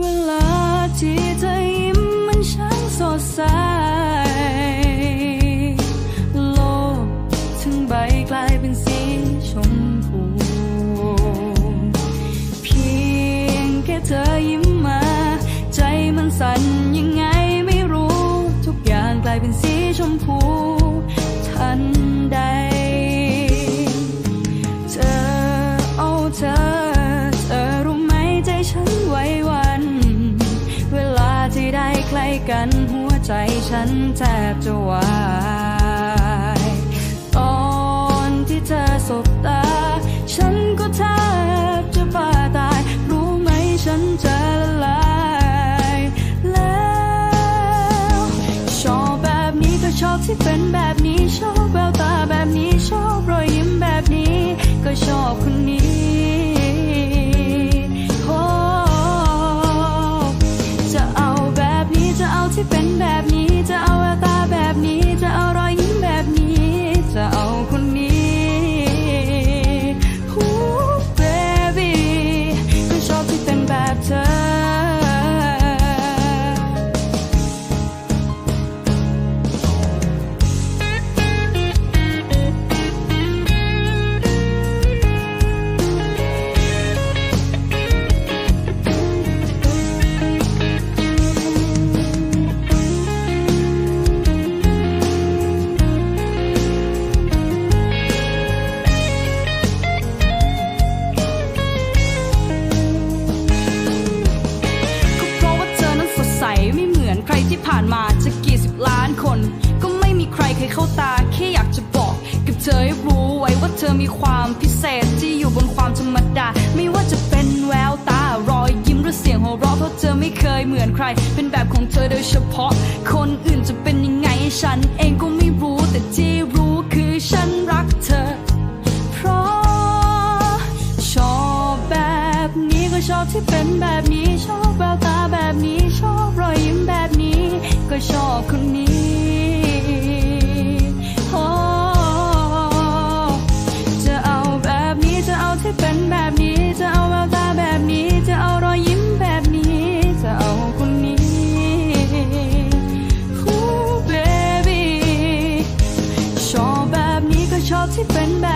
เวลาที่เธอ กันหัวใจฉันแทบจะวายตอนที่เธอสบตา ฉันก็แทบจะบ้าตาย รู้ไหมฉันจะละลายแล้วชอบแบบนี้ก็ชอบที่เป็นแบบนี้ชอบแววตาแบบ ที่เป็นแบบนี้ ใครเข้าตาแค่อยากจะบอก กับเธอให้รู้ไว้ว่าเธอมีความพิเศษที่อยู่บนความธรรมดา ไม่ว่าจะเป็นแววตารอยยิ้มหรือเสียงหัวเราะเพราะเธอไม่เคยเหมือนใคร เป็นแบบของเธอโดยเฉพาะ คนอื่นจะเป็นยังไงฉันเองก็ไม่รู้แต่ที่รู้คือฉันรักเธอ เพราะชอบแบบนี้ก็ชอบที่เป็นแบบนี้ชอบแบบ ที่เป็นแบบ